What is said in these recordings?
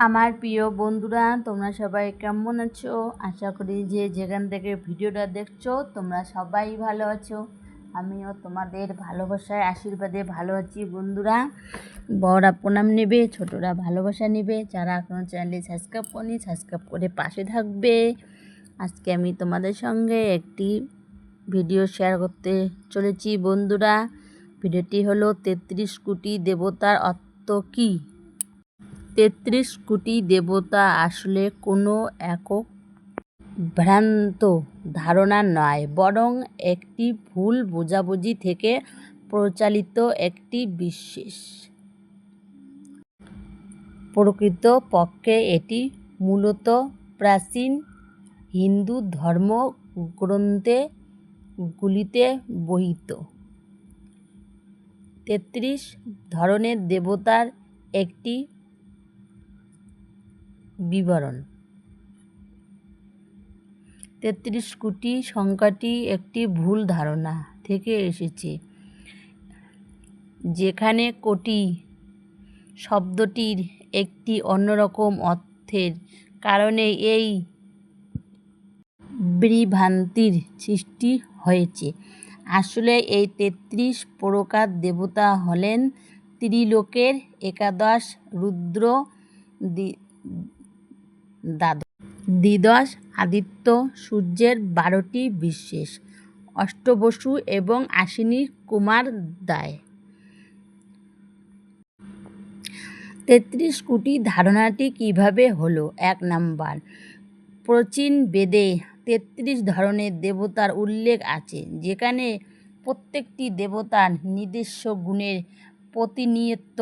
আমার প্রিয় বন্ধুরা, তোমরা সবাই কেমন আছো? আশা করি যে যেখান থেকে ভিডিওটা দেখছ, তোমরা সবাই ভালো আছো। আমিও তোমাদের ভালোবাসায়, আশীর্বাদে ভালো আছি বন্ধুরা। বড়রা প্রণাম নেবে, ছোটরা ভালোবাসা নেবে। যারা এখনও চ্যানেলে সাবস্ক্রাইব করেনি, সাবস্ক্রাইব করে পাশে থাকবে। আজকে আমি তোমাদের সঙ্গে একটি ভিডিও শেয়ার করতে চলেছি বন্ধুরা। ভিডিওটি হলো তেত্রিশ কোটি দেবতার অর্থ কী? তেত্রিশ কোটি দেবতা আসলে কোনো একক ভ্রান্ত ধারণা নয়, বরং একটি ভুল বোঝাবুঝি থেকে প্রচালিত একটি বিশ্বাস প্রকৃত পক্ষে এটি মূলত প্রাচীন হিন্দু ধর্মগ্রন্থেগুলিতে বহিত। তেত্রিশ ধরনের দেবতার একটি বিবরণ। তেত্রিশ কোটি সংখ্যাটি একটি ভুল ধারণা থেকে এসেছে। যেখানে কোটি শব্দটির একটি অন্যরকম অর্থের কারণে এই বিভ্রান্তির সৃষ্টি হয়েছে। আসলে এই তেত্রিশ প্রকার দেবতা হলেন ত্রিলোকের একাদশ, রুদ্র দ্বাদশ। দ্বিদশ আদিত্য সূর্যের বারোটি বিশেষ, অষ্টবসু এবং আশ্বিনী কুমার দায়। তেত্রিশ কোটি ধারণাটি কীভাবে হলো? এক নাম্বার, প্রাচীন বেদে তেত্রিশ ধরনের দেবতার উল্লেখ আছে, যেখানে প্রত্যেকটি দেবতার নিজস্ব গুণের প্রতিনিধিত্ব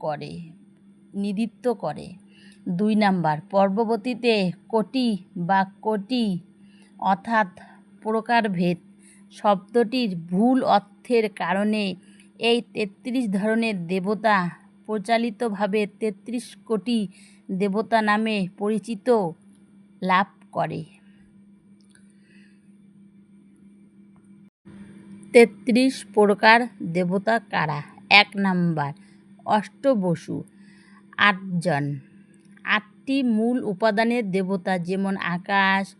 করে, নিধিত্ব করে। দুই নাম্বার পরবর্তীতে কোটি বা কোটি অর্থাৎ প্রকারভেদ, শব্দটির ভুল অর্থের কারণে এই তেত্রিশ ধরনের দেবতা প্রচলিতভাবে তেত্রিশ কোটি দেবতা নামে পরিচিত লাভ করে। তেত্রিশ প্রকার দেবতা কারা? এক নাম্বার, অষ্টবসু, আটজন। আটটি মূল উপাদানের দেবতা যেমন আকাশ,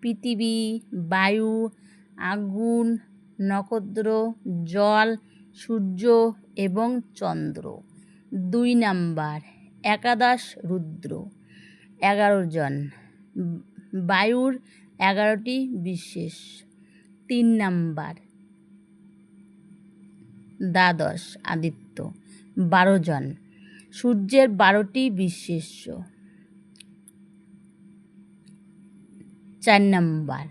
পৃথিবী, বায়ু, আগুন, নক্ষত্র, জল, সূর্য এবং চন্দ্র। দুই নাম্বার, একাদশ রুদ্র। এগারো জন। বায়ুর এগারোটি বিশেষ। তিন নাম্বার, দ্বাদশ, আদিত্য। বারো জন। সূর্যের বারোটি বিশেষ্য। চার নাম্বার।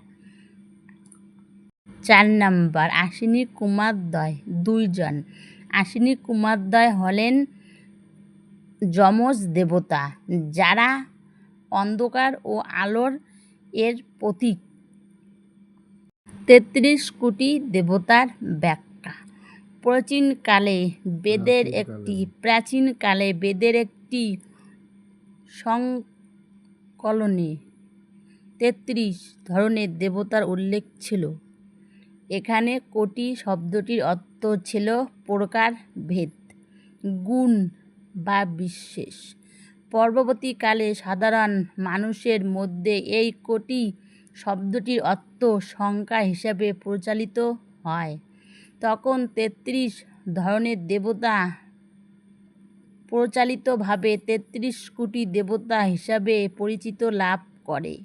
চার নাম্বার আশ্বিনী কুমারদ্বয় দুইজন। আশ্বিনী কুমারদ্বয় হলেন যমজ দেবতা যারা অন্ধকার ও আলোর এর প্রতীক। তেত্রিশ কোটি দেবতার ব্যাখ্যা। প্রাচীনকালে বেদের একটি প্রাচীনকালে বেদের একটি সংকলনে তেত্রিশ ধরনের দেবতার উল্লেখ ছিল। এখানে কোটি শব্দটির অর্থ ছিল প্রকার ভেদ, গুণ বা বিশেষ। পরবর্তীকালে সাধারণ মানুষের মধ্যে এই কোটি শব্দটির অর্থ সংখ্যা হিসাবে প্রচালিত হয়। তখন তেত্রিশ ধরনের দেবতা প্রচালিতভাবে তেত্রিশ কোটি দেবতা হিসাবে পরিচিত লাভ করে।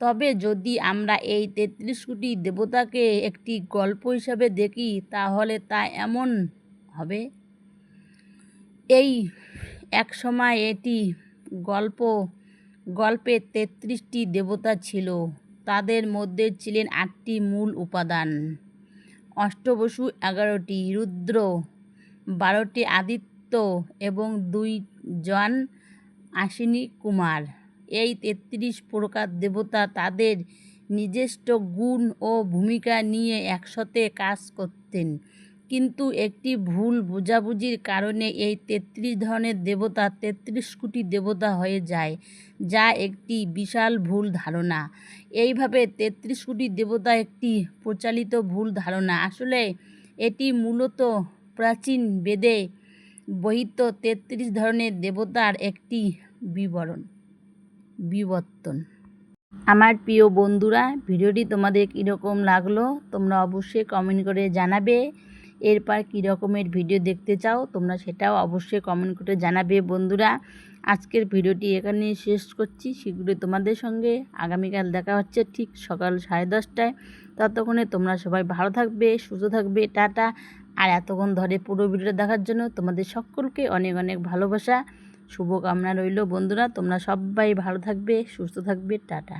তবে যদি আমরা এই তেত্রিশ কোটি দেবতাকে একটি গল্প হিসাবে দেখি, তাহলে তা এমন হবে। এই এক সময় এটি গল্প, গল্পে তেত্রিশটি দেবতা ছিল। তাদের মধ্যে ছিলেন আটটি মূল উপাদান। অষ্টবসু এগারোটি, রুদ্র বারোটি, আদিত্য এবং দুইজন আশ্বিনী কুমার। এই তেত্রিশ প্রকার দেবতা তাদের নিজস্ব গুণ ও ভূমিকা নিয়ে একসাথে কাজ করতেন। কিন্তু একটি ভুল বোঝাবুঝির কারণে এই তেত্রিশ ধরনের দেবতা তেত্রিশ কোটি দেবতা হয়ে যায়, যা একটি বিশাল ভুল ধারণা। এইভাবে তেত্রিশ কোটি দেবতা একটি প্রচালিত ভুল ধারণা। আসলে এটি মূলত প্রাচীন বেদে বহিত তেত্রিশ ধরনের দেবতার একটি বিবরণ। বিবর্তন। আমার প্রিয় বন্ধুরা, ভিডিওটি তোমাদের কীরকম লাগল তোমরা অবশ্যই কমেন্ট করে জানাবে। এরপর কী রকমের ভিডিও দেখতে চাও তোমরা সেটাও অবশ্যই কমেন্ট করে জানাবে বন্ধুরা। আজকের ভিডিওটি এখানে শেষ করছি। শীঘ্রই তোমাদের সঙ্গে আগামীকাল দেখা হচ্ছে ঠিক সকাল সাড়ে দশটায়। ততক্ষণে তোমরা সবাই ভালো থাকবে, সুস্থ থাকবে, টাটা। আর এতক্ষণ ধরে পুরো ভিডিওটা দেখার জন্য তোমাদের সকলকে অনেক অনেক ভালোবাসা। শুভকামনা রইল বন্ধুরা তোমরা সবাই ভালো থাকবে সুস্থ থাকবে টাটা।